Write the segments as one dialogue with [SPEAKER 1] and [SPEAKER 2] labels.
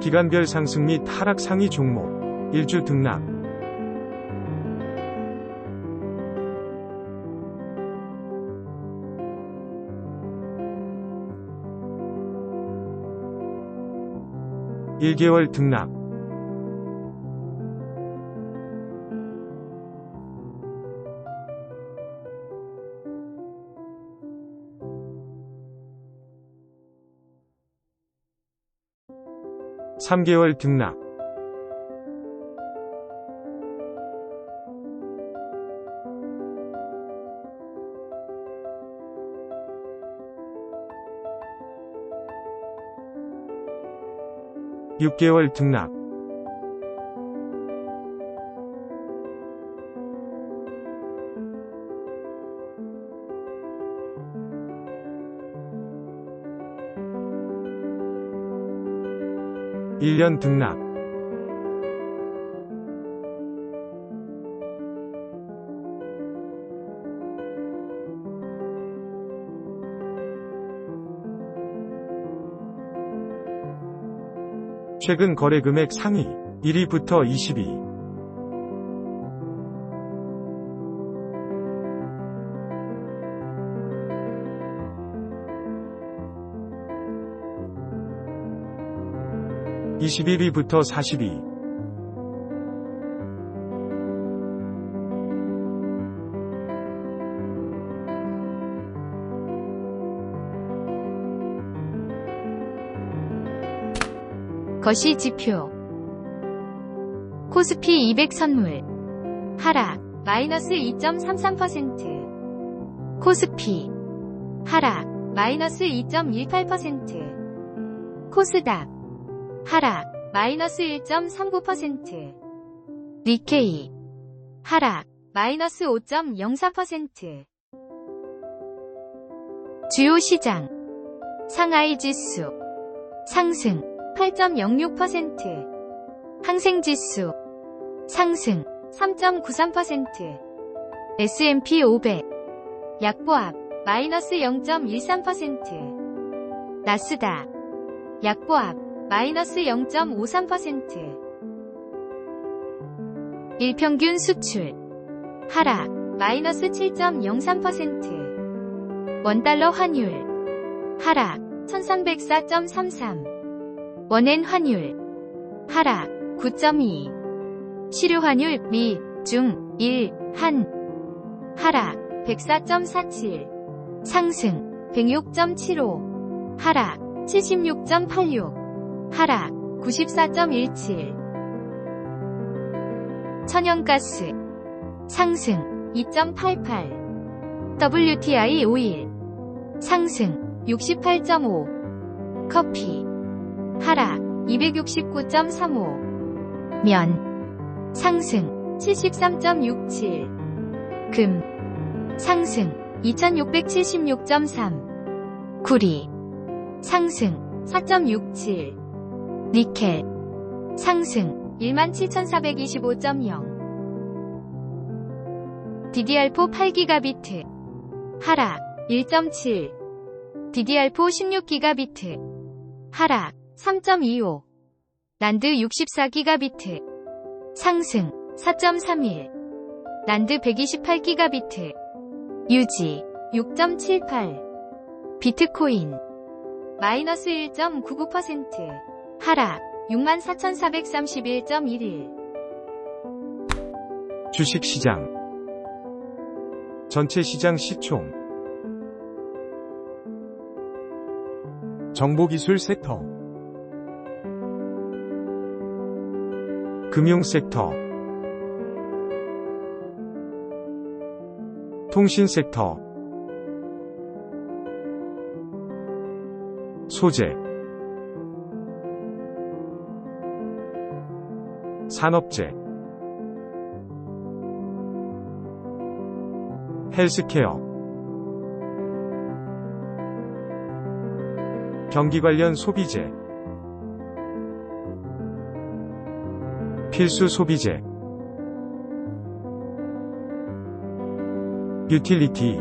[SPEAKER 1] 기간별 상승 및 하락 상위 종목 1주 등락. 일개월 등락 3개월 등락. 6개월 등락 일년 등락. 최근 거래 금액 상위 1위부터 20위 (21위부터 40위)
[SPEAKER 2] 거시 지표. 코스피 200 선물. 하락. 마이너스 2.33% 코스피. 하락. 마이너스 2.18% 코스닥 하락 마이너스 1.39% 니케이 하락 마이너스 5.04% 주요 시장 상하이 지수 상승 8.06% 항생 지수 상승 3.93% S&P 500 약보합 마이너스 0.13% 나스닥 약보합 마이너스 0.53% 일평균 수출. 하락. 마이너스 7.03% 원달러 환율. 하락. 1304.33 원엔 환율. 하락. 9.2 시료 환율 미, 중, 일, 한. 하락. 104.47 상승. 106.75 하락. 76.86 하락 94.17 천연가스 상승 2.88 WTI 오일 상승 68.5 커피 하락 269.35 면 상승 73.67 금 상승 2676.3 구리 상승 4.67 니켈. 상승. 17,425.0 DDR4 8기가비트. 하락. 1.7 DDR4 16기가비트. 하락. 3.25 란드 64기가비트. 상승. 4.31. 란드 128기가비트. 유지. 6.78. 비트코인. 마이너스 1.99%. 하락 64,431.11.
[SPEAKER 1] 주식시장. 전체 시장 시총. 정보기술 섹터. 금융 섹터. 통신 섹터. 소재 산업재 헬스케어 경기 관련 소비재 필수 소비재 유틸리티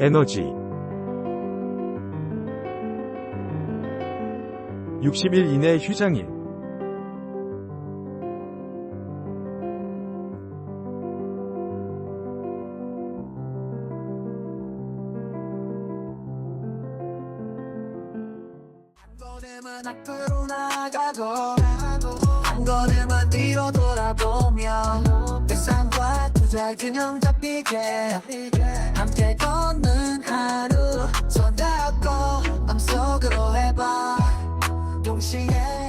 [SPEAKER 1] 에너지 60일 이내 휴장일
[SPEAKER 3] 한 걸음은 뒤로 돌아보며 세상과 투자 균형 잡히게. 함께 걷는 하루 she had